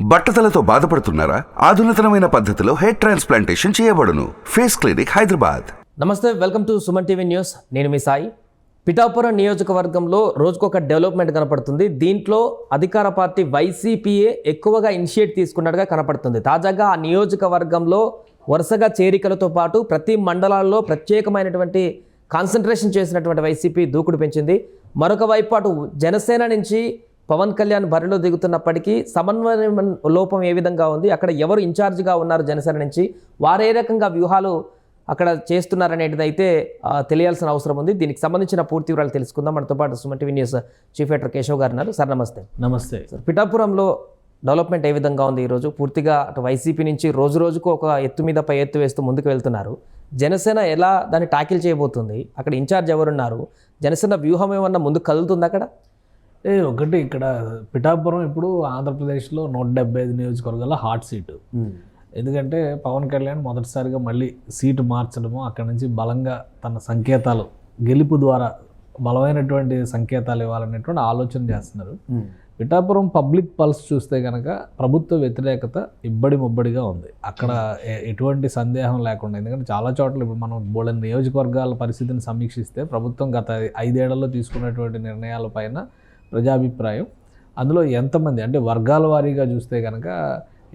బట్టతలతో బాధపడుతున్నారా? ఆధునితనమైన పద్ధతిలో హెయిర్ ట్రాన్స్ప్లాంటేషన్ చేయబడును. Face clinic Hyderabad. నమస్తే welcome to Suman TV news. నేను మీ సాయి. పిఠాపురం నియోజకవర్గంలో రోజుకొక డెవలప్మెంట్ కనపడుతుంది. దీంట్లో అధికార పార్టీ వైసీపీఏ ఎక్కువగా ఇనిషియేట్ తీసుకున్నట్టుగా కనపడుతుంది. తాజాగా ఆ నియోజకవర్గంలో వరుసగా చేరికలతో పాటు ప్రతి మండలాల్లో ప్రత్యేకమైనటువంటి కాన్సన్ట్రేషన్ చేసినటువంటి వైసీపీ దూకుడు పెంచింది. మరొక వైపు అటు జనసేన నుంచి పవన్ కళ్యాణ్ బరిలో దిగుతున్నప్పటికీ సమన్వయం లోపం ఏ విధంగా ఉంది? అక్కడ ఎవరు ఇన్ఛార్జిగా ఉన్నారు జనసేన నుంచి? వారే రకంగా వ్యూహాలు అక్కడ చేస్తున్నారనేటిది అయితే తెలియాల్సిన అవసరం ఉంది. దీనికి సంబంధించిన పూర్తి వివరాలు తెలుసుకుందాం. మనతో పాటు Suman TV news chief editor Keshav గారు ఉన్నారు. సార్ నమస్తే. నమస్తే. సార్ పిఠాపురంలో డెవలప్మెంట్ ఏ విధంగా ఉంది ఈరోజు? పూర్తిగా అటు వైసీపీ నుంచి రోజు రోజుకు ఒక ఎత్తు మీద పై ఎత్తు వేస్తూ ముందుకు వెళ్తున్నారు. జనసేన ఎలా దాన్ని టాకిల్ చేయబోతుంది? అక్కడ ఇన్ఛార్జ్ ఎవరున్నారు? జనసేన వ్యూహం ఏమన్నా ముందుకు కదులుతుంది అక్కడ? ఏ ఒకటి ఇక్కడ పిఠాపురం ఇప్పుడు ఆంధ్రప్రదేశ్లో నూట డెబ్బై ఐదు నియోజకవర్గాల హాట్ సీటు. ఎందుకంటే పవన్ కళ్యాణ్ మొదటిసారిగా మళ్ళీ సీటు మార్చడము అక్కడ నుంచి బలంగా తన సంకేతాలు గెలుపు ద్వారా బలమైనటువంటి సంకేతాలు ఇవ్వాలనేటువంటి ఆలోచన చేస్తున్నారు. పిఠాపురం పబ్లిక్ పల్స్ చూస్తే కనుక ప్రభుత్వ వ్యతిరేకత ఇబ్బడి ముబ్బడిగా ఉంది. అక్కడ ఎటువంటి సందేహం లేకుండా ఎందుకంటే చాలా చోట్ల ఇప్పుడు మనం బోళని నియోజకవర్గాల పరిస్థితిని సమీక్షిస్తే ప్రభుత్వం గత ఐదేళ్ళలో తీసుకున్నటువంటి నిర్ణయాలపైన ప్రజాభిప్రాయం. అందులో ఎంతమంది? అంటే వర్గాల వారీగా చూస్తే కనుక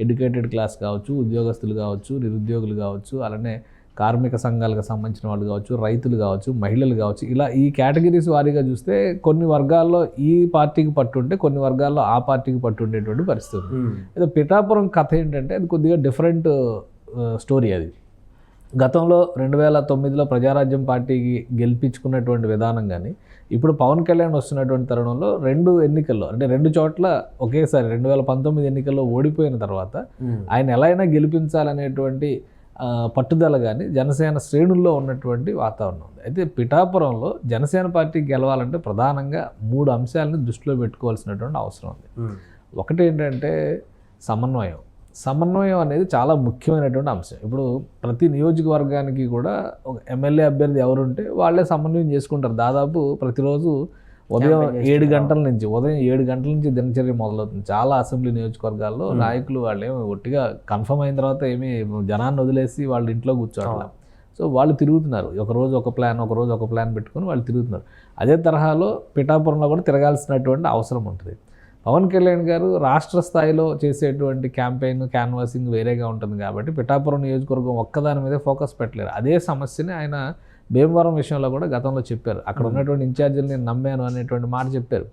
ఎడ్యుకేటెడ్ క్లాస్ కావచ్చు ఉద్యోగస్తులు కావచ్చు నిరుద్యోగులు కావచ్చు అలానే కార్మిక సంఘాలకు సంబంధించిన వాళ్ళు కావచ్చు రైతులు కావచ్చు మహిళలు కావచ్చు. ఇలా ఈ కేటగిరీస్ వారీగా చూస్తే కొన్ని వర్గాల్లో ఈ పార్టీకి పట్టుంటే కొన్ని వర్గాల్లో ఆ పార్టీకి పట్టుండేటువంటి పరిస్థితి అయితే పిఠాపురం కథ ఏంటంటే అది కొద్దిగా డిఫరెంట్ స్టోరీ అది. గతంలో రెండు వేల తొమ్మిదిలో ప్రజారాజ్యం పార్టీకి గెలిపించుకున్నటువంటి విధానం కానీ ఇప్పుడు పవన్ కళ్యాణ్ వస్తున్నటువంటి తరుణంలో రెండు ఎన్నికల్లో అంటే రెండు చోట్ల ఒకేసారి రెండు వేల పంతొమ్మిది ఎన్నికల్లో ఓడిపోయిన తర్వాత ఆయన ఎలా అయినా గెలిపించాలనేటువంటి పట్టుదల కానీ జనసేన శ్రేణుల్లో ఉన్నటువంటి వాతావరణం ఉంది. అయితే పిఠాపురంలో జనసేన పార్టీ గెలవాలంటే ప్రధానంగా మూడు అంశాలను దృష్టిలో పెట్టుకోవాల్సినటువంటి అవసరం ఉంది. ఒకటి ఏంటంటే సమన్వయం. సమన్వయం అనేది చాలా ముఖ్యమైనటువంటి అంశం. ఇప్పుడు ప్రతి నియోజకవర్గానికి కూడా ఒక ఎమ్మెల్యే అభ్యర్థి ఎవరుంటే వాళ్ళే సమన్వయం చేసుకుంటారు. దాదాపు ప్రతిరోజు ఉదయం ఏడు గంటల నుంచి ఉదయం ఏడు గంటల నుంచి దినచర్య మొదలవుతుంది. చాలా అసెంబ్లీ నియోజకవర్గాల్లో నాయకులు వాళ్ళు ఏమి ఒట్టిగా కన్ఫర్మ్ అయిన తర్వాత ఏమి జనాన్ని వదిలేసి వాళ్ళ ఇంట్లో కూర్చోవట్లేదు సో వాళ్ళు తిరుగుతున్నారు. ఒక రోజు ఒక ప్లాన్ ఒక రోజు ఒక ప్లాన్ పెట్టుకొని వాళ్ళు తిరుగుతున్నారు. అదే తరహాలో పిఠాపురంలో కూడా తిరగాల్సినటువంటి అవసరం ఉంటుంది. పవన్ కళ్యాణ్ గారు రాష్ట్ర స్థాయిలో చేసేటువంటి క్యాంపెయిన్ క్యాన్వాసింగ్ వేరేగా ఉంటుంది కాబట్టి పిఠాపురం నియోజకవర్గం ఒక్కదాని మీదే ఫోకస్ పెట్టలేరు. అదే సమస్యని ఆయన భీమవరం విషయంలో కూడా గతంలో చెప్పారు. అక్కడ ఉన్నటువంటి ఇన్ఛార్జీలు నేను నమ్మాను అనేటువంటి మాట చెప్పారు.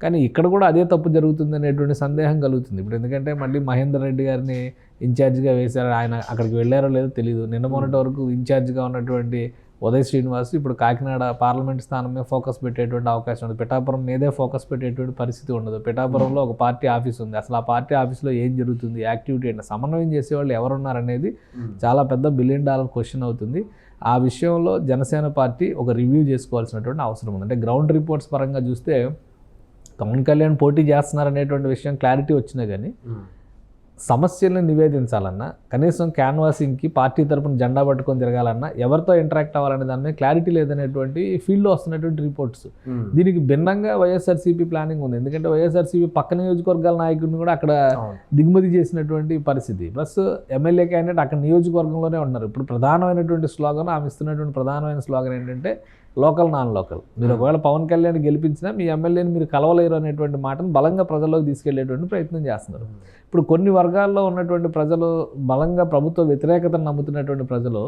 కానీ ఇక్కడ కూడా అదే తప్పు జరుగుతుంది అనేటువంటి సందేహం కలుగుతుంది. ఇప్పుడు ఎందుకంటే మళ్ళీ మహేందర్ రెడ్డి గారిని ఇన్ఛార్జిగా వేశారు ఆయన అక్కడికి వెళ్ళారో లేదో తెలియదు నిన్న మొన్నటి వరకు ఇన్ఛార్జిగా ఉన్నటువంటి ఉదయ్ శ్రీనివాస్ ఇప్పుడు కాకినాడ పార్లమెంట్ స్థానం మీద ఫోకస్ పెట్టేటువంటి అవకాశం ఉంది. పిఠాపురం మీదే ఫోకస్ పెట్టేటువంటి పరిస్థితి ఉండదు. పిఠాపురంలో ఒక పార్టీ ఆఫీస్ ఉంది. అసలు ఆ పార్టీ ఆఫీస్లో ఏం జరుగుతుంది? యాక్టివిటీ ఏంటి? సమన్వయం చేసేవాళ్ళు ఎవరున్నారనేది చాలా పెద్ద బిలియన్ డాలర్ క్వశ్చన్ అవుతుంది. ఆ విషయంలో జనసేన పార్టీ ఒక రివ్యూ చేసుకోవాల్సినటువంటి అవసరం ఉంది. అంటే గ్రౌండ్ రిపోర్ట్స్ పరంగా చూస్తే పవన్ కళ్యాణ్ పోటీ చేస్తున్నారనేటువంటి విషయం క్లారిటీ వచ్చినా కానీ సమస్యలను నివేదించాలన్నా కనీసం క్యాన్వాసింగ్కి పార్టీ తరపున జెండా పట్టుకొని తిరగాలన్నా ఎవరితో ఇంటరాక్ట్ అవ్వాలనే దాని మీద క్లారిటీ లేదనేటువంటి ఫీల్డ్లో వస్తున్నటువంటి రిపోర్ట్స్. దీనికి భిన్నంగా వైఎస్ఆర్సీపీ ప్లానింగ్ ఉంది. ఎందుకంటే వైఎస్ఆర్సీపీ పక్క నియోజకవర్గాల నాయకుడిని కూడా అక్కడ దిగుమతి చేసినటువంటి పరిస్థితి. ప్లస్ ఎమ్మెల్యే క్యాండిడేట్ అక్కడ నియోజకవర్గంలోనే ఉన్నారు ఇప్పుడు ప్రధానమైనటువంటి స్లోగన్ ఆమె ఇస్తున్నటువంటి ప్రధానమైన స్లోగన్ ఏంటంటే లోకల్ నాన్ లోకల్. మీరు ఒకవేళ పవన్ కళ్యాణ్ గెలిపించినా మీ ఎమ్మెల్యేని మీరు కలవలేరు అనేటువంటి మాటను బలంగా ప్రజల్లోకి తీసుకెళ్ళేటువంటి ప్రయత్నం చేస్తున్నారు. ఇప్పుడు కొన్ని వర్గాల్లో ఉన్నటువంటి ప్రజలు బలంగా ప్రభుత్వ వ్యతిరేకతను నమ్ముతున్నటువంటి ప్రజలు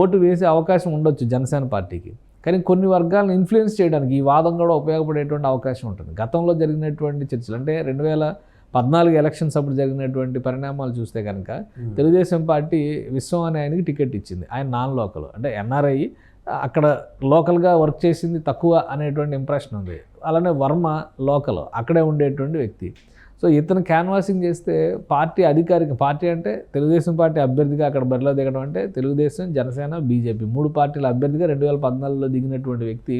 ఓటు వేసే అవకాశం ఉండొచ్చు జనసేన పార్టీకి. కానీ కొన్ని వర్గాలను ఇన్ఫ్లుయెన్స్ చేయడానికి ఈ వాదం కూడా ఉపయోగపడేటువంటి అవకాశం ఉంటుంది. గతంలో జరిగినటువంటి చర్చలు అంటే రెండు వేల పద్నాలుగు ఎలక్షన్స్ అప్పుడు జరిగినటువంటి పరిణామాలు చూస్తే కనుక తెలుగుదేశం పార్టీ విశ్వం అనే ఆయనకి టికెట్ ఇచ్చింది. ఆయన నాన్ లోకల్ అంటే ఎన్ఆర్ఐ అక్కడ లోకల్గా వర్క్ చేసింది తక్కువ అనేటువంటి ఇంప్రెషన్ ఉంది. అలానే వర్మ లోకల్ అక్కడే ఉండేటువంటి వ్యక్తి. సో ఇతను క్యాన్వాసింగ్ చేస్తే పార్టీ అధికారిక పార్టీ అంటే తెలుగుదేశం పార్టీ అభ్యర్థిగా అక్కడ బరిలో దిగడం అంటే తెలుగుదేశం జనసేన బీజేపీ మూడు పార్టీల అభ్యర్థిగా రెండు వేల పద్నాలుగులో దిగినటువంటి వ్యక్తి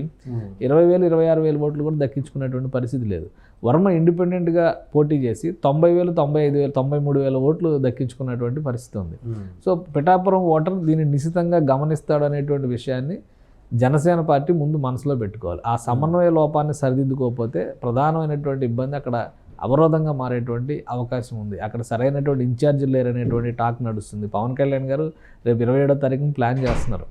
ఇరవై వేలు ఇరవై ఆరు వేల ఓట్లు కూడా దక్కించుకున్నటువంటి పరిస్థితి లేదు. వర్మ ఇండిపెండెంట్గా పోటీ చేసి తొంభై వేలు తొంభై ఐదు వేలు తొంభై మూడు వేల ఓట్లు దక్కించుకున్నటువంటి పరిస్థితి ఉంది. సో పిఠాపురం ఓటర్ దీన్ని నిశితంగా గమనిస్తాడు అనేటువంటి విషయాన్ని జనసేన పార్టీ ముందు మనసులో పెట్టుకోవాలి. ఆ సమన్వయ లోపాన్ని సరిదిద్దుకోకపోతే ప్రధానమైనటువంటి ఇబ్బంది అక్కడ అవరోధంగా మారేటువంటి అవకాశం ఉంది. అక్కడ సరైనటువంటి ఇన్ఛార్జీలు లేరనేటువంటి టాక్ నడుస్తుంది. పవన్ కళ్యాణ్ గారు రేపు ఇరవై ఏడో తారీఖున ప్లాన్ చేస్తున్నారు.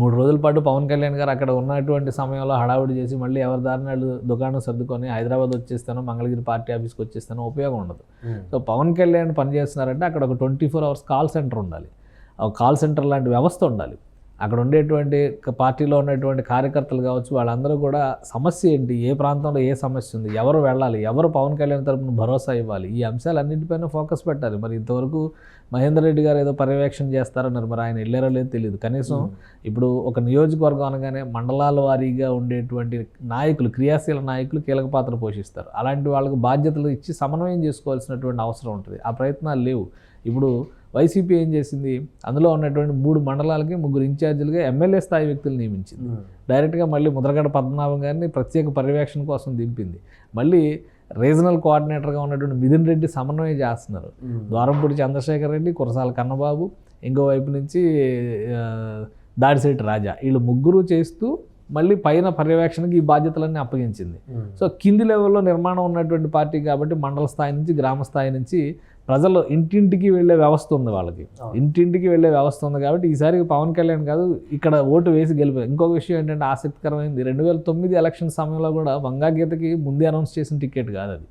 మూడు రోజుల పాటు పవన్ కళ్యాణ్ గారు అక్కడ ఉన్నటువంటి సమయంలో హడావుడి చేసి మళ్ళీ ఎవరి దారిన వాళ్ళు దుకాణం సర్దుకొని హైదరాబాద్ వచ్చేస్తాను మంగళగిరి పార్టీ ఆఫీస్కి వచ్చేస్తాను ఉపయోగం ఉండదు. సో పవన్ కళ్యాణ్ పని చేస్తున్నారంటే అక్కడ ఒక twenty four hours call center ఉండాలి. ఒక కాల్ సెంటర్ లాంటి వ్యవస్థ ఉండాలి. అక్కడ ఉండేటువంటి పార్టీలో ఉన్నటువంటి కార్యకర్తలు కావచ్చు వాళ్ళందరూ కూడా సమస్య ఏంటి? ఏ ప్రాంతంలో ఏ సమస్య ఉంది? ఎవరు వెళ్ళాలి? ఎవరు పవన్ కళ్యాణ్ తరపున భరోసా ఇవ్వాలి? ఈ అంశాలన్నింటిపైన ఫోకస్ పెట్టాలి. మరి ఇంతవరకు మహేందర్ రెడ్డి గారు ఏదో పర్యవేక్షణ చేస్తారన్నారు మరి ఆయన వెళ్ళారో లేదో తెలియదు కనీసం ఇప్పుడు ఒక నియోజకవర్గం అనగానే మండలాల వారీగా ఉండేటువంటి నాయకులు క్రియాశీల నాయకులు కీలక పాత్ర పోషిస్తారు. అలాంటి వాళ్ళకు బాధ్యతలు ఇచ్చి సమన్వయం చేసుకోవాల్సినటువంటి అవసరం ఉంటుంది. ఆ ప్రయత్నాలు లేవు. ఇప్పుడు వైసీపీ ఏం చేసింది? అందులో ఉన్నటువంటి మూడు మండలాలకి ముగ్గురు ఇన్ఛార్జీలుగా ఎమ్మెల్యే స్థాయి వ్యక్తులు నియమించింది. డైరెక్ట్గా మళ్ళీ ముద్రగడ పద్మనాభం గారిని ప్రత్యేక పర్యవేక్షణ కోసం దింపింది. మళ్ళీ రీజనల్ కోఆర్డినేటర్గా ఉన్నటువంటి మిథున్ రెడ్డి సమన్వయం చేస్తున్నారు. ద్వారంపూడి చంద్రశేఖర్ రెడ్డి కురసాల కన్నబాబు ఇంకో వైపు నుంచి దాడిశెట్టి రాజా. వీళ్ళు ముగ్గురు చేస్తూ మళ్ళీ పైన పర్యవేక్షణకి ఈ బాధ్యతలన్నీ అప్పగించింది. సో కింది లెవెల్లో నిర్మాణం ఉన్నటువంటి పార్టీ కాబట్టి మండల స్థాయి నుంచి గ్రామ స్థాయి నుంచి ప్రజలు ఇంటింటికి వెళ్ళే వ్యవస్థ ఉంది వాళ్ళకి. ఇంటింటికి వెళ్ళే వ్యవస్థ ఉంది కాబట్టి ఈసారి పవన్ కళ్యాణ్ కాదు ఇక్కడ ఓటు వేసి గెలిపారు. ఇంకొక విషయం ఏంటంటే ఆసక్తికరమైంది రెండు వేల తొమ్మిది ఎలక్షన్ సమయంలో కూడా వంగాగీతకి ముందే అనౌన్స్ చేసిన టికెట్ కాదు అది.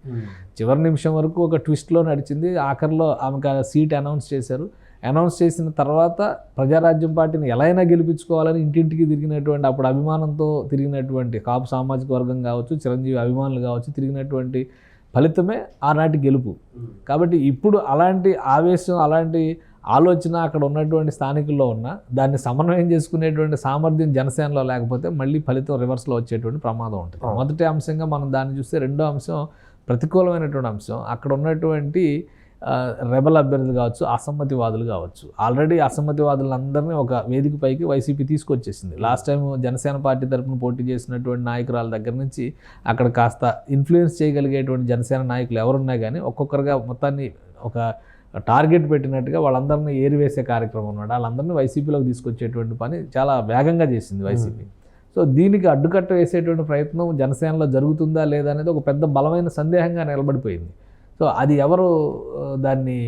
చివరి నిమిషం వరకు ఒక ట్విస్ట్లో నడిచింది ఆఖరిలో ఆమెకు సీట్ అనౌన్స్ చేశారు. అనౌన్స్ చేసిన తర్వాత ప్రజారాజ్యం పార్టీని ఎలా అయినా గెలిపించుకోవాలని ఇంటింటికి తిరిగినటువంటి అప్పుడు అభిమానంతో తిరిగినటువంటి కాపు సామాజిక వర్గం కావచ్చు చిరంజీవి అభిమానులు కావచ్చు తిరిగినటువంటి ఫలితమే ఆనాటి గెలుపు. కాబట్టి ఇప్పుడు అలాంటి ఆవేశం అలాంటి ఆలోచన అక్కడ ఉన్నటువంటి స్థానికుల్లో ఉన్న దాన్ని సమన్వయం చేసుకునేటువంటి సామర్థ్యం జనసేనలో లేకపోతే మళ్ళీ ఫలితం రివర్స్లో వచ్చేటువంటి ప్రమాదం ఉంటుంది. మొదటి అంశంగా మనం దాన్ని చూస్తే రెండో అంశం ప్రతికూలమైనటువంటి అంశం. అక్కడ ఉన్నటువంటి రెబల్ అభ్యర్థులు కావచ్చు అసమ్మతివాదులు కావచ్చు. ఆల్రెడీ అసమ్మతివాదులందరినీ ఒక వేదిక పైకి వైసీపీ తీసుకొచ్చేసింది. లాస్ట్ టైం జనసేన పార్టీ తరపున పోటీ చేసినటువంటి నాయకురాల దగ్గర నుంచి అక్కడ కాస్త ఇన్ఫ్లుయెన్స్ చేయగలిగేటువంటి జనసేన నాయకులు ఎవరున్నా కానీ ఒక్కొక్కరుగా మొత్తాన్ని ఒక టార్గెట్ పెట్టినట్టుగా వాళ్ళందరినీ ఏరివేసే కార్యక్రమం ఉన్నాడు వాళ్ళందరినీ వైసీపీలోకి తీసుకొచ్చేటువంటి పని చాలా వేగంగా చేసింది వైసీపీ సో దీనికి అడ్డుకట్ట వేసేటువంటి ప్రయత్నం జనసేనలో జరుగుతుందా లేదా అనేది ఒక పెద్ద బలమైన సందేహంగా నిలబడిపోయింది. సో అది ఎవరు దాన్ని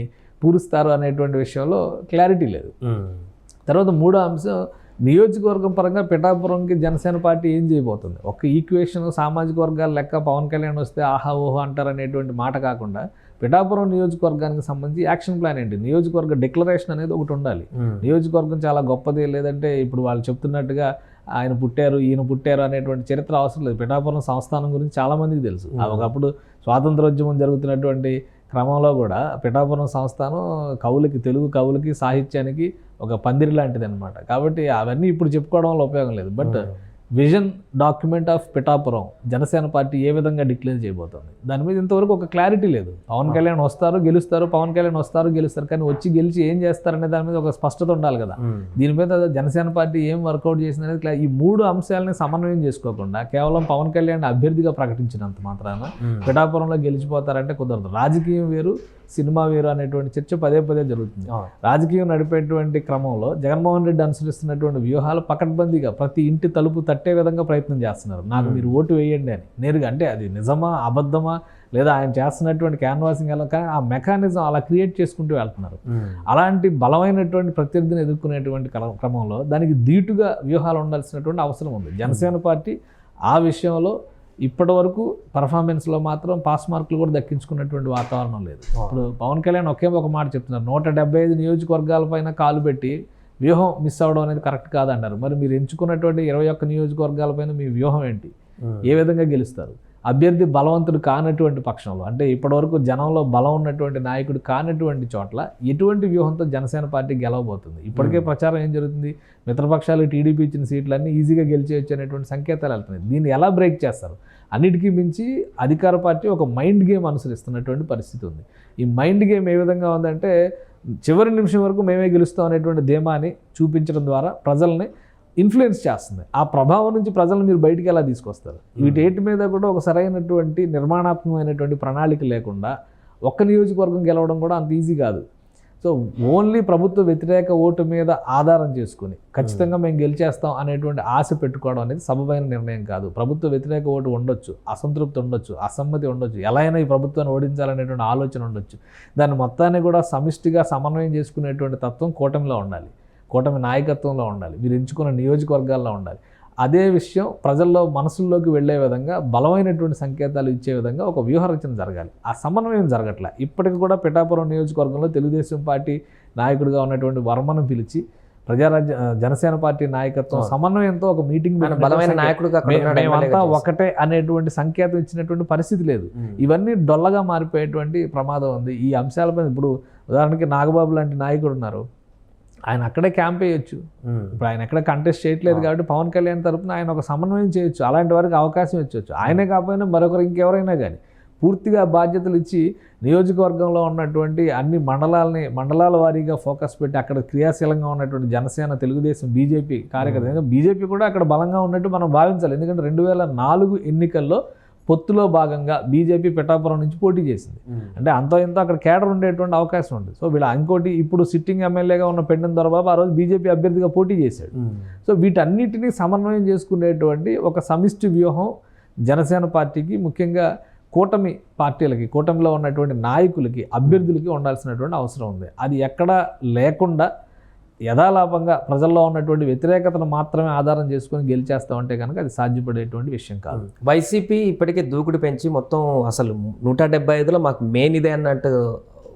పూరుస్తారు అనేటువంటి విషయంలో క్లారిటీ లేదు. తర్వాత మూడో అంశం నియోజకవర్గం పరంగా పిఠాపురంకి జనసేన పార్టీ ఏం చేయబోతుంది? ఒక ఈక్వేషన్ సామాజిక వర్గాల లెక్క పవన్ కళ్యాణ్ వస్తే ఆహా ఓహో అంటారు అనేటువంటి మాట కాకుండా పిఠాపురం నియోజకవర్గానికి సంబంధించి యాక్షన్ ప్లాన్ ఏంటి? నియోజకవర్గ డిక్లరేషన్ అనేది ఒకటి ఉండాలి. నియోజకవర్గం చాలా గొప్పది లేదంటే ఇప్పుడు వాళ్ళు చెప్తున్నట్టుగా ఆయన పుట్టారు ఈయన పుట్టారు అనేటువంటి చరిత్ర అవసరం లేదు. పిఠాపురం సంస్థానం గురించి చాలామందికి తెలుసు. ఒకప్పుడు స్వాతంత్రోద్యమం జరుగుతున్నటువంటి క్రమంలో కూడా పిఠాపురం సంస్థానం కవులకి తెలుగు కవులకి సాహిత్యానికి ఒక పందిరి లాంటిది అనమాట కాబట్టి అవన్నీ ఇప్పుడు చెప్పుకోవడం వల్ల ఉపయోగం లేదు. But vision document of Pithapuram Janasena party ఏ విధంగా డిక్లేర్ చేయబోతోంది? దాని మీద ఇంతవరకు ఒక క్లారిటీ లేదు. పవన్ కళ్యాణ్ వస్తారు గెలుస్తారు పవన్ కళ్యాణ్ వస్తారు గెలుస్తారు కానీ వచ్చి గెలిచి ఏం చేస్తారనే దాని మీద ఒక స్పష్టత ఉండాలి కదా. దీని మీద జనసేన పార్టీ ఏం వర్కౌట్ చేసింది అనేది ఈ మూడు అంశాలని సమన్వయం చేసుకోకుండా కేవలం పవన్ కళ్యాణ్ అభ్యర్థిగా ప్రకటించినంత మాత్రాన పిఠాపురంలో గెలిచిపోతారంటే కుదరదు. రాజకీయం వేరు సినిమా వేరు అనేటువంటి చర్చ పదే పదే జరుగుతుంది. రాజకీయం నడిపేటువంటి క్రమంలో జగన్మోహన్ రెడ్డి అనుసరిస్తున్నటువంటి వ్యూహాలు పకడ్బందీగా ప్రతి ఇంటి తలుపు తట్టే విధంగా ప్రయత్నం చేస్తున్నారు. నాకు మీరు ఓటు వేయండి అని. నేరుగా అంటే అది నిజమా అబద్ధమా లేదా ఆయన చేస్తున్నటువంటి క్యాన్వాసింగ్ ఎలా కానీ ఆ మెకానిజం అలా క్రియేట్ చేసుకుంటూ వెళ్తున్నారు. అలాంటి బలమైనటువంటి ప్రత్యర్థిని ఎదుర్కొనేటువంటి క్రమ- క్రమంలో దానికి ధీటుగా వ్యూహాలు ఉండాల్సినటువంటి అవసరం ఉంది. జనసేన పార్టీ ఆ విషయంలో ఇప్పటి వరకు పర్ఫార్మెన్స్లో మాత్రం పాస్ మార్కులు కూడా దక్కించుకున్నటువంటి వాతావరణం లేదు. ఇప్పుడు పవన్ కళ్యాణ్ ఒకే ఒక మాట చెప్తున్నారు. నూట డెబ్బై ఐదు నియోజకవర్గాలపైన కాలు పెట్టి వ్యూహం మిస్ అవ్వడం అనేది కరెక్ట్ కాదన్నారు. మరి మీరు ఎంచుకున్నటువంటి ఇరవై ఒక్క నియోజకవర్గాలపైన మీ వ్యూహం ఏంటి? ఏ విధంగా గెలుస్తారు? అభ్యర్థి బలవంతుడు కానటువంటి పక్షంలో అంటే ఇప్పటివరకు జనంలో బలం ఉన్నటువంటి నాయకుడు కానటువంటి చోట్ల ఎటువంటి వ్యూహంతో జనసేన పార్టీ గెలవబోతుంది? ఇప్పటికే ప్రచారం ఏం జరుగుతుంది? మిత్రపక్షాలు టీడీపీ ఇచ్చిన సీట్లన్నీ ఈజీగా గెలిచేయచ్చు అనేటువంటి సంకేతాలు వెళ్తున్నాయి. దీన్ని ఎలా బ్రేక్ చేస్తారు? అన్నిటికీ మించి అధికార పార్టీ ఒక మైండ్ గేమ్ అనుసరిస్తున్నటువంటి పరిస్థితి ఉంది. ఈ మైండ్ గేమ్ ఏ విధంగా ఉందంటే చివరి నిమిషం వరకు మేమే గెలుస్తాం అనేటువంటి ధీమాని చూపించడం ద్వారా ప్రజల్ని ఇన్ఫ్లుయెన్స్ చేస్తుంది. ఆ ప్రభావం నుంచి ప్రజలను మీరు బయటికి ఎలా తీసుకొస్తారు? వీటేటి మీద కూడా ఒక సరైనటువంటి నిర్మాణాత్మకమైనటువంటి ప్రణాళిక లేకుండా ఒక్క నియోజకవర్గం గెలవడం కూడా అంత ఈజీ కాదు. సో ఓన్లీ ప్రభుత్వ వ్యతిరేక ఓటు మీద ఆధారం చేసుకుని ఖచ్చితంగా మేము గెలిచేస్తాం అనేటువంటి ఆశ పెట్టుకోవడం అనేది సబబైన నిర్ణయం కాదు. ప్రభుత్వ వ్యతిరేక ఓటు ఉండొచ్చు అసంతృప్తి ఉండొచ్చు అసమ్మతి ఉండొచ్చు ఎలా అయినా ఈ ప్రభుత్వాన్ని ఓడించాలనేటువంటి ఆలోచన ఉండొచ్చు. దాన్ని మొత్తాన్ని కూడా సమిష్టిగా సమన్వయం చేసుకునేటువంటి తత్వం కూటమిలో ఉండాలి. కూటమి నాయకత్వంలో ఉండాలి. మీరు ఎంచుకున్న నియోజకవర్గాల్లో ఉండాలి. అదే విషయం ప్రజల్లో మనసుల్లోకి వెళ్ళే విధంగా బలమైనటువంటి సంకేతాలు ఇచ్చే విధంగా ఒక వ్యూహరచన జరగాలి. ఆ సమన్వయం జరగట్లే. ఇప్పటికి కూడా పిఠాపురం నియోజకవర్గంలో తెలుగుదేశం పార్టీ నాయకుడిగా ఉన్నటువంటి వర్మను పిలిచి ప్రజారాజ్య జనసేన పార్టీ నాయకత్వం సమన్వయంతో ఒక మీటింగ్ బలమైన నాయకుడిగా మేమంతా ఒకటే అనేటువంటి సంకేతం ఇచ్చినటువంటి పరిస్థితి లేదు. ఇవన్నీ డొల్లగా మారిపోయేటువంటి ప్రమాదం ఉంది. ఈ అంశాలపై ఇప్పుడు ఉదాహరణకి నాగబాబు లాంటి నాయకుడు ఉన్నారు. ఆయన అక్కడే క్యాంప్ వేయొచ్చు. ఇప్పుడు ఆయన ఎక్కడ కంటెస్ట్ చేయట్లేదు కాబట్టి పవన్ కళ్యాణ్ తరపున ఆయన ఒక సమన్వయం చేయొచ్చు. అలాంటి వారికి అవకాశం ఇచ్చవచ్చు ఆయనే కాకపోయినా మరొకరు ఇంకెవరైనా కానీ పూర్తిగా బాధ్యతలు ఇచ్చి నియోజకవర్గంలో ఉన్నటువంటి అన్ని మండలాలని మండలాల వారీగా ఫోకస్ పెట్టి అక్కడ క్రియాశీలంగా ఉన్నటువంటి జనసేన తెలుగుదేశం బీజేపీ కార్యకర్త బీజేపీ కూడా అక్కడ బలంగా ఉన్నట్టు మనం భావించాలి. ఎందుకంటే రెండు వేల నాలుగు ఎన్నికల్లో పొత్తులో భాగంగా బీజేపీ పిఠాపురం నుంచి పోటీ చేసింది. అంటే అంతో ఇంతో అక్కడ కేడర్ ఉండేటువంటి అవకాశం ఉంది. సో వీళ్ళ ఇంకోటి ఇప్పుడు సిట్టింగ్ ఎమ్మెల్యేగా ఉన్న పెండిన దొరబాబు ఆ రోజు బీజేపీ అభ్యర్థిగా పోటీ చేశాడు. సో వీటన్నిటిని సమన్వయం చేసుకునేటువంటి ఒక సమిష్టి వ్యూహం జనసేన పార్టీకి ముఖ్యంగా కూటమి పార్టీలకి కూటమిలో ఉన్నటువంటి నాయకులకి అభ్యర్థులకి ఉండాల్సినటువంటి అవసరం ఉంది. అది ఎక్కడ లేకుండా యథాలాపంగా ప్రజల్లో ఉన్నటువంటి వ్యతిరేకతను మాత్రమే ఆధారం చేసుకొని గెలిచేస్తామంటే కనుక అది సాధ్యపడేటువంటి విషయం కాదు. వైసీపీ ఇప్పటికే దూకుడు పెంచి మొత్తం అసలు నూట డెబ్బై ఐదులో మాకు మెయిన్ ఇదే అన్నట్టు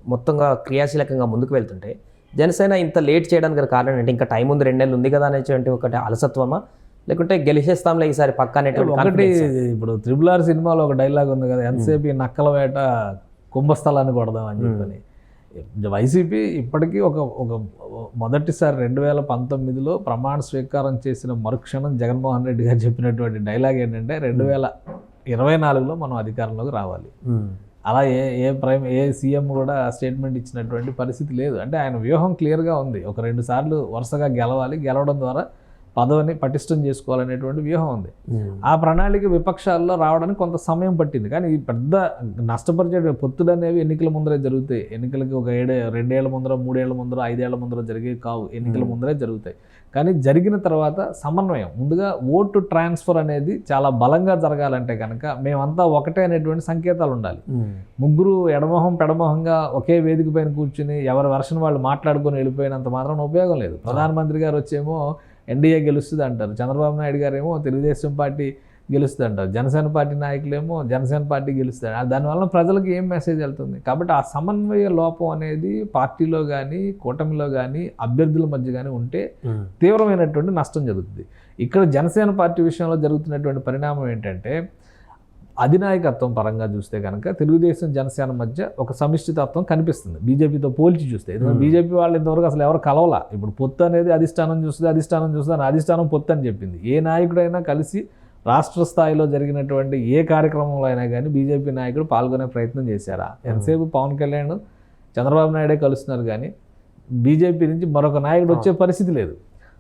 మొత్తంగా క్రియాశీలకంగా ముందుకు వెళ్తుంటే జనసేన ఇంత లేట్ చేయడానికి గల కారణం ఏంటి? ఇంకా టైం ఉంది రెండు నెలలు ఉంది కదా అనేటువంటి ఒకటి అలసత్వమా? లేకుంటే గెలిచేస్తాంలే ఈసారి పక్క అనేటువంటి ఒకటి? ఇప్పుడు త్రిబుల్ ఆర్ సినిమాలో ఒక డైలాగ్ ఉంది కదా ఎంతసేపు నక్కల వేట కుంభస్థలాన్ని కొడదాం అని చెప్పని వైసీపీ ఇప్పటికీ ఒక ఒక మొదటిసారి రెండు వేల పంతొమ్మిదిలో ప్రమాణ స్వీకారం చేసిన మరుక్షణం జగన్మోహన్ రెడ్డి గారు చెప్పినటువంటి డైలాగ్ ఏంటంటే రెండు వేల ఇరవై నాలుగులో మనం అధికారంలోకి రావాలి. అలా ఏ ఏ ప్రైమ్ ఏ సీఎం కూడా స్టేట్మెంట్ ఇచ్చినటువంటి పరిస్థితి లేదు. అంటే ఆయన వ్యూహం క్లియర్గా ఉంది. ఒక రెండు సార్లు వరుసగా గెలవాలి. గెలవడం ద్వారా పదవిని పటిష్టం చేసుకోవాలనేటువంటి వ్యూహం ఉంది. ఆ ప్రణాళిక విపక్షాల్లో రావడానికి కొంత సమయం పట్టింది. కానీ ఈ పెద్ద నష్టపరిచే పొత్తులు అనేవి ఎన్నికల ముందరే జరుగుతాయి. ఎన్నికలకి ఒక ఏడే రెండేళ్ళ ముందర మూడేళ్ళ ముందర ఐదేళ్ళ ముందర జరిగేవి కావు. ఎన్నికల ముందరే జరుగుతాయి. కానీ జరిగిన తర్వాత సమన్వయం. ముందుగా ఓటు ట్రాన్స్ఫర్ అనేది చాలా బలంగా జరగాలంటే కనుక మేమంతా ఒకటే అనేటువంటి సంకేతాలు ఉండాలి. ముగ్గురు ఎడమొహం పెడమొహంగా ఒకే వేదిక పైన కూర్చుని ఎవరి వర్షన్ వాళ్ళు మాట్లాడుకొని వెళ్ళిపోయినంత మాత్రం ఉపయోగం లేదు. ప్రధానమంత్రి గారు వచ్చేమో ఎన్డీఏ గెలుస్తుంది అంటారు. చంద్రబాబు నాయుడు గారు ఏమో తెలుగుదేశం పార్టీ గెలుస్తుంది అంటారు. జనసేన పార్టీ నాయకులేమో జనసేన పార్టీ గెలుస్తారు దానివల్ల ప్రజలకు ఏం మెసేజ్ వెళ్తుంది? కాబట్టి ఆ సమన్వయ లోపం అనేది పార్టీలో కానీ కూటమిలో కానీ అభ్యర్థుల మధ్య కానీ ఉంటే. తీవ్రమైనటువంటి నష్టం జరుగుతుంది. ఇక్కడ జనసేన పార్టీ విషయంలో జరుగుతున్నటువంటి పరిణామం ఏంటంటే అధినాయకత్వం పరంగా చూస్తే కనుక తెలుగుదేశం జనసేన మధ్య ఒక సమిష్టితత్వం కనిపిస్తుంది. బీజేపీతో పోల్చి చూస్తే. ఎందుకంటే బీజేపీ వాళ్ళు ఇంతవరకు అసలు ఎవరు కలవలా. ఇప్పుడు పొత్తు అనేది అధిష్టానం చూస్తుంది అధిష్టానం చూస్తుంది అధిష్టానం పొత్తు అని చెప్పింది. ఏ నాయకుడైనా కలిసి రాష్ట్ర స్థాయిలో జరిగినటువంటి ఏ కార్యక్రమంలో అయినా కానీ బీజేపీ నాయకుడు పాల్గొనే ప్రయత్నం చేశారా? ఎంతసేపు పవన్ కళ్యాణ్ చంద్రబాబు నాయుడే కలుస్తున్నారు కానీ బీజేపీ నుంచి మరొక నాయకుడు వచ్చే పరిస్థితి లేదు.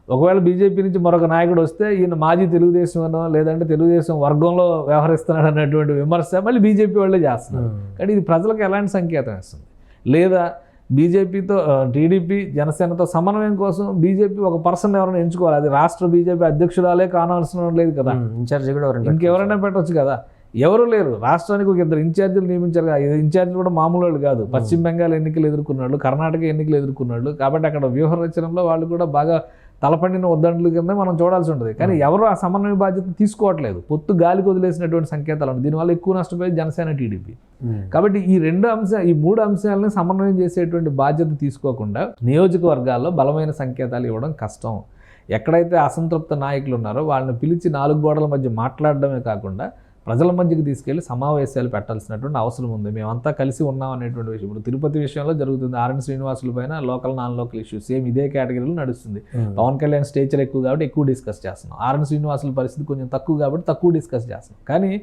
ఒకవేళ బీజేపీ నుంచి మరొక నాయకుడు వస్తే ఈయన మాజీ తెలుగుదేశం అనో లేదంటే తెలుగుదేశం వర్గంలో వ్యవహరిస్తున్నాడు అన్నటువంటి విమర్శ మళ్ళీ బీజేపీ వాళ్ళే చేస్తున్నారు. కానీ ఇది ప్రజలకు ఎలాంటి సంకేతం ఇస్తుంది లేదా బీజేపీతో టీడీపీ జనసేనతో సమన్వయం కోసం బీజేపీ ఒక పర్సన్ ఎవరైనా ఎంచుకోవాలి? అది రాష్ట్ర బీజేపీ అధ్యక్షురాలే కానవలసిన లేదు కదా. ఇన్ఛార్జి కూడా ఇంకెవరైనా పెట్టొచ్చు. కదా. ఎవరు లేరు. రాష్ట్రానికి ఒక ఇద్దరు ఇన్ఛార్జీలు నియమించారు. ఇన్ఛార్జీలు కూడా మామూలు వాళ్ళు కాదు. పశ్చిమ బెంగాల్ ఎన్నికలు ఎదుర్కొన్నాళ్ళు కర్ణాటక ఎన్నికలు ఎదుర్కొన్నాళ్ళు. కాబట్టి అక్కడ వ్యూహ రచనలో వాళ్ళు కూడా బాగా తలపండిన ఉద్దండుల కింద మనం చూడాల్సి ఉంటుంది. కానీ ఎవరు ఆ సమన్వయ బాధ్యత తీసుకోవట్లేదు. పొత్తు గాలికి వదిలేసినటువంటి సంకేతాలు ఉన్నాయి. దీనివల్ల ఎక్కువ నష్టపోయేది జనసేన టీడీపీ. ఉమ్. కాబట్టి ఈ రెండు అంశ ఈ మూడు అంశాలను సమన్వయం చేసేటువంటి బాధ్యత తీసుకోకుండా నియోజకవర్గాల్లో బలమైన సంకేతాలు ఇవ్వడం కష్టం. ఎక్కడైతే అసంతృప్త నాయకులు ఉన్నారో వాళ్ళని పిలిచి నాలుగు గోడల మధ్య మాట్లాడడమే కాకుండా ప్రజల మధ్యకి తీసుకెళ్ళి సమావేశాలు పెట్టాల్సినటువంటి అవసరం ఉంది. మేమంతా కలిసి ఉన్నాం అనేటువంటి విషయం. ఇప్పుడు తిరుపతి విషయంలో జరుగుతుంది. ఆర్ఎన్ శ్రీనివాసుల పైన local non local issue same ఇదే కేటగిరీలో నడుస్తుంది. ఉమ్. పవన్ కళ్యాణ్ స్టేచర్ ఎక్కువ కాబట్టి ఎక్కువ డిస్కస్ చేస్తున్నాం. ఆర్ఎన్ శ్రీనివాసుల పరిస్థితి కొంచెం తక్కువ కాబట్టి తక్కువ డిస్కస్ చేస్తున్నాం. కానీ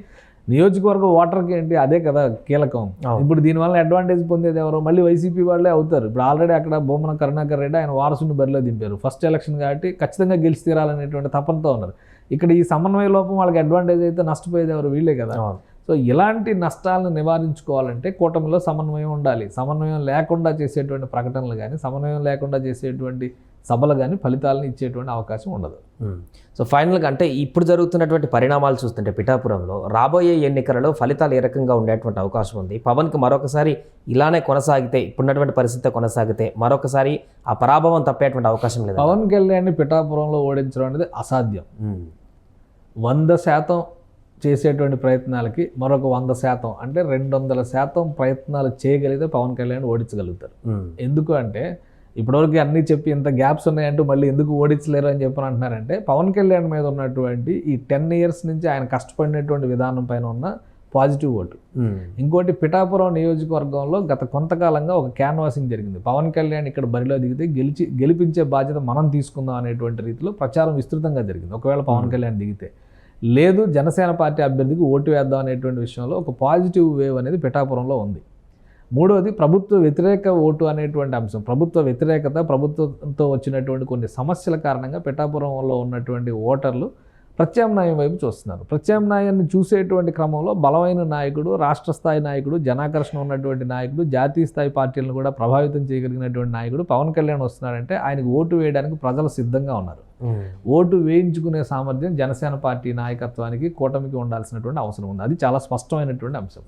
నియోజకవర్గ ఓటర్కి ఏంటి? అదే కదా కీలకం. ఇప్పుడు దీనివల్ల అడ్వాంటేజ్ పొందేది ఎవరు? మళ్ళీ వైసీపీ వాళ్ళే అవుతారు. ఇప్పుడు ఆల్రెడీ అక్కడ బొమ్మన కరుణాకర్ రెడ్డి ఆయన వారసుని బరిలో దింపారు. ఫస్ట్ ఎలక్షన్ కాబట్టి ఖచ్చితంగా గెలిచి తీరాలనేటువంటి తపనతో ఉన్నారు. ఇక్కడ ఈ సమన్వయ లోపం వాళ్ళకి అడ్వాంటేజ్ అయితే నష్టపోయేది ఎవరు? వీళ్ళే కదా. సో ఇలాంటి నష్టాలను నివారించుకోవాలంటే కూటమిలో సమన్వయం ఉండాలి. సమన్వయం లేకుండా చేసేటువంటి ప్రకటనలు కానీ సమన్వయం లేకుండా చేసేటువంటి సభలు కానీ ఫలితాలను ఇచ్చేటువంటి అవకాశం ఉండదు. సో ఫైనల్గా అంటే ఇప్పుడు జరుగుతున్నటువంటి పరిణామాలు చూస్తుంటే పిఠాపురంలో రాబోయే ఎన్నికలలో ఫలితాలు ఏ రకంగా ఉండేటువంటి అవకాశం ఉంది. పవన్కి మరొకసారి ఇలానే కొనసాగితే ఇప్పుడున్నటువంటి పరిస్థితి కొనసాగితే మరొకసారి ఆ పరాభవం తప్పేటువంటి అవకాశం లేదు పవన్ కళ్యాణ్ పిఠాపురంలో ఓడించడం అనేది అసాధ్యం. వంద శాతం చేసేటువంటి ప్రయత్నాలకి మరొక వంద శాతం అంటే రెండు వందల శాతం ప్రయత్నాలు చేయగలిగితే పవన్ కళ్యాణ్ ఓడించగలుగుతారు. ఎందుకు అంటే ఇప్పటివరకు అన్నీ చెప్పి ఇంత గ్యాప్స్ ఉన్నాయంటూ మళ్ళీ ఎందుకు ఓడించలేరు అని చెప్పని అంటున్నారంటే పవన్ కళ్యాణ్ మీద ఉన్నటువంటి ఈ టెన్ ఇయర్స్ నుంచి ఆయన కష్టపడినటువంటి విధానం పైన ఉన్న పాజిటివ్ ఓటు. ఇంకోటి పిఠాపురం నియోజకవర్గంలో గత కొంతకాలంగా ఒక క్యాన్వాసింగ్ జరిగింది. పవన్ కళ్యాణ్ ఇక్కడ బరిలో దిగితే గెలిచి గెలిపించే బాధ్యత మనం తీసుకుందాం అనేటువంటి రీతిలో ప్రచారం విస్తృతంగా జరిగింది. ఒకవేళ పవన్ కళ్యాణ్ దిగితే. లేదు జనసేన పార్టీ అభ్యర్థికి ఓటు వేద్దాం అనేటువంటి విషయంలో ఒక పాజిటివ్ వేవ్ అనేది పిఠాపురంలో ఉంది. మూడవది ప్రభుత్వ వ్యతిరేక ఓటు అనేటువంటి అంశం. ప్రభుత్వ వ్యతిరేకత ప్రభుత్వంతో వచ్చినటువంటి కొన్ని సమస్యల కారణంగా పిఠాపురంలో ఉన్నటువంటి ఓటర్లు ప్రత్యామ్నాయం వైపు చూస్తున్నారు. ప్రత్యామ్నాయాన్ని చూసేటువంటి క్రమంలో బలమైన నాయకుడు రాష్ట్ర స్థాయి నాయకుడు జనాకర్షణ ఉన్నటువంటి నాయకుడు జాతీయ స్థాయి పార్టీలను కూడా ప్రభావితం చేయగలిగినటువంటి నాయకుడు పవన్ కళ్యాణ్ వస్తున్నాడంటే ఆయనకు ఓటు వేయడానికి ప్రజలు సిద్ధంగా ఉన్నారు. ఓటు వేయించుకునే సామర్థ్యం జనసేన పార్టీ నాయకత్వానికి కూటమికి ఉండాల్సినటువంటి అవసరం ఉంది. అది చాలా స్పష్టమైనటువంటి అంశం.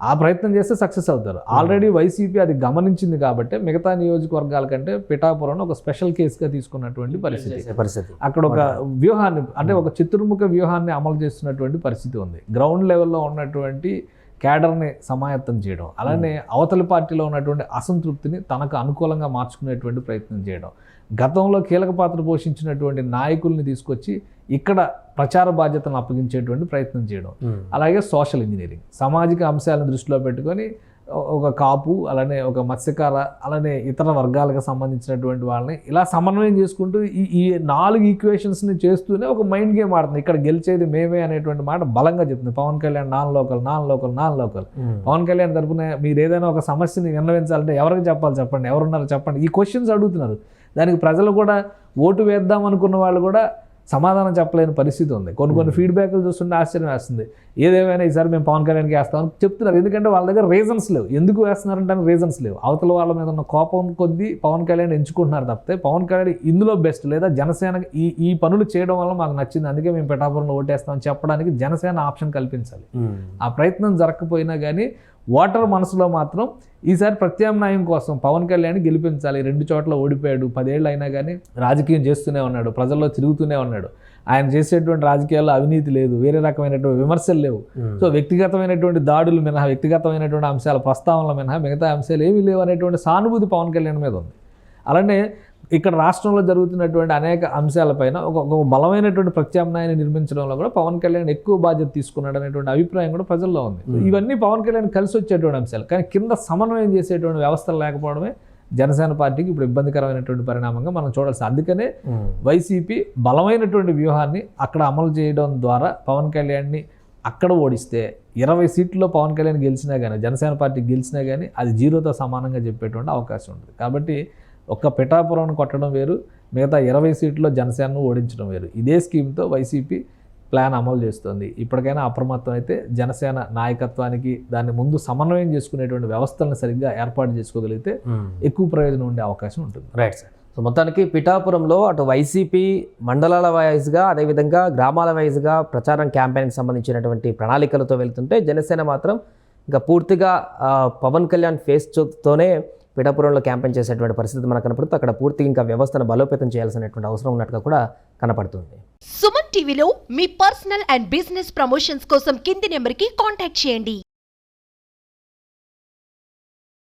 ఆ ప్రయత్నం చేస్తే సక్సెస్ అవుతారు. ఆల్రెడీ వైసీపీ అది గమనించింది కాబట్టి మిగతా నియోజకవర్గాల కంటే పిఠాపురం ఒక స్పెషల్ కేసుగా తీసుకున్నటువంటి పరిస్థితి. పరిస్థితి. అక్కడ ఒక వ్యూహాన్ని అంటే ఒక చతుర్ముఖ వ్యూహాన్ని అమలు చేస్తున్నటువంటి పరిస్థితి ఉంది. గ్రౌండ్ లెవెల్లో ఉన్నటువంటి క్యాడర్ని సమాయత్తం చేయడం అలానే అవతలి పార్టీలో ఉన్నటువంటి అసంతృప్తిని తనకు అనుకూలంగా మార్చుకునేటువంటి ప్రయత్నం చేయడం. గతంలో కీలక పాత్ర పోషించినటువంటి నాయకుల్ని తీసుకొచ్చి ఇక్కడ ప్రచార బాధ్యతను అప్పగించేటువంటి ప్రయత్నం చేయడం. అలాగే సోషల్ ఇంజనీరింగ్. సామాజిక అంశాలను దృష్టిలో పెట్టుకొని ఒక కాపు అలానే ఒక మత్స్యకార అలానే ఇతర వర్గాలకు సంబంధించినటువంటి వాళ్ళని ఇలా సమన్వయం చేసుకుంటూ ఈ ఈ నాలుగు ఈక్వేషన్స్ని చేస్తూనే ఒక మైండ్ గేమ్ ఆడుతుంది. ఇక్కడ గెలిచేది మేమే అనేటువంటి మాట బలంగా చెప్తుంది. Pawan Kalyan non local non local non local. Pawan Kalyan తరపున మీరు ఏదైనా ఒక సమస్యని విన్నవించాలంటే ఎవరికి చెప్పాలి చెప్పండి? ఎవరున్నారు చెప్పండి. ఈ క్వశ్చన్స్ అడుగుతున్నారు. దానికి ప్రజలు కూడా ఓటు వేద్దాం అనుకున్న వాళ్ళు కూడా సమాధానం చెప్పలేని పరిస్థితి ఉంది. కొన్ని కొన్ని ఫీడ్బ్యాక్లు చూస్తుంటే ఆశ్చర్యం వేస్తుంది. ఏదేమైనా ఈసారి మేము పవన్ కళ్యాణ్కి వేస్తామని చెప్తున్నారు. ఎందుకంటే వాళ్ళ దగ్గర రీజన్స్ లేవు. ఎందుకు వేస్తున్నారంటే రీజన్స్ లేవు. అవతల వాళ్ళ మీద ఉన్న కోపం కొద్దీ పవన్ కళ్యాణ్ ఎంచుకుంటున్నారు తప్పితే పవన్ కళ్యాణ్ ఇందులో బెస్ట్ లేదా జనసేన ఈ ఈ పనులు చేయడం వల్ల మాకు నచ్చింది. అందుకే మేము పిఠాపురంలో ఓటేస్తామని చెప్పడానికి జనసేన ఆప్షన్ కల్పించాలి. ఆ ప్రయత్నం జరగకపోయినా కానీ ఓటర్ మనసులో మాత్రం ఈసారి ప్రత్యామ్నాయం కోసం పవన్ కళ్యాణ్ గెలిపించాలి. రెండు చోట్ల ఓడిపోయాడు. పదేళ్ళు అయినా కానీ రాజకీయం చేస్తూనే ఉన్నాడు. ప్రజల్లో తిరుగుతూనే ఉన్నాడు. ఆయన చేసేటువంటి రాజకీయాల్లో అవినీతి లేదు. వేరే రకమైనటువంటి విమర్శలు లేవు. సో వ్యక్తిగతమైనటువంటి దాడులు మినహా వ్యక్తిగతమైనటువంటి అంశాల ప్రస్తావనల మినహా మిగతా అంశాలు ఏమీ లేవు అనేటువంటి సానుభూతి పవన్ కళ్యాణ్ మీద ఉంది. అలానే ఇక్కడ రాష్ట్రంలో జరుగుతున్నటువంటి అనేక అంశాలపైన ఒక ఒక బలమైనటువంటి ప్రత్యామ్నాయాన్ని నిర్మించడంలో కూడా పవన్ కళ్యాణ్ ఎక్కువ బాధ్యత తీసుకున్నాడు అనేటువంటి అభిప్రాయం కూడా ప్రజల్లో ఉంది. ఇవన్నీ పవన్ కళ్యాణ్ కలిసి వచ్చేటువంటి అంశాలు. కానీ కింద సమన్వయం చేసేటువంటి వ్యవస్థలు లేకపోవడమే జనసేన పార్టీకి ఇప్పుడు ఇబ్బందికరమైనటువంటి పరిణామంగా మనం చూడాల్సి అందుకనే వైసీపీ బలమైనటువంటి వ్యూహాన్ని అక్కడ అమలు చేయడం ద్వారా పవన్ కళ్యాణ్ని అక్కడ ఓడిస్తే ఇరవై సీట్లలో పవన్ కళ్యాణ్ గెలిచినా కానీ జనసేన పార్టీ గెలిచినా కానీ అది జీరోతో సమానంగా చెప్పేటువంటి అవకాశం ఉంటుంది. కాబట్టి ఒక్క పిఠాపురం కొట్టడం వేరు మిగతా ఇరవై సీట్లలో జనసేనను ఓడించడం వేరు. ఇదే స్కీమ్తో వైసీపీ ప్లాన్ అమలు చేస్తుంది. ఇప్పటికైనా అప్రమత్తం అయితే జనసేన నాయకత్వానికి దాన్ని ముందు సమన్వయం చేసుకునేటువంటి వ్యవస్థలను సరిగ్గా ఏర్పాటు చేసుకోగలిగితే ఎక్కువ ప్రయోజనం ఉండే అవకాశం ఉంటుంది. రైట్ సార్ సో మొత్తానికి పిఠాపురంలో అటు వైసీపీ మండలాల వైజ్గా అదేవిధంగా గ్రామాల వైజ్గా ప్రచారం క్యాంపెయిన్కి సంబంధించినటువంటి ప్రణాళికలతో వెళ్తుంటే జనసేన మాత్రం ఇంకా పూర్తిగా పవన్ కళ్యాణ్ ఫేస్ పిఠాపురంలో క్యాంపెయిన్ చేసేటువంటి పరిస్థితి మనకు కనపడుతూ అక్కడ పూర్తిగా ఇంకా వ్యవస్థను బలోపేతం చేయాల్సినటువంటి అవసరం ఉన్నట్టుగా కూడా కనపడుతుంది. సుమన్ టీవీలో మీ పర్సనల్ అండ్ బిజినెస్ ప్రమోషన్స్ కోసం కింది నెంబర్కి కాంటాక్ట్ చేయండి.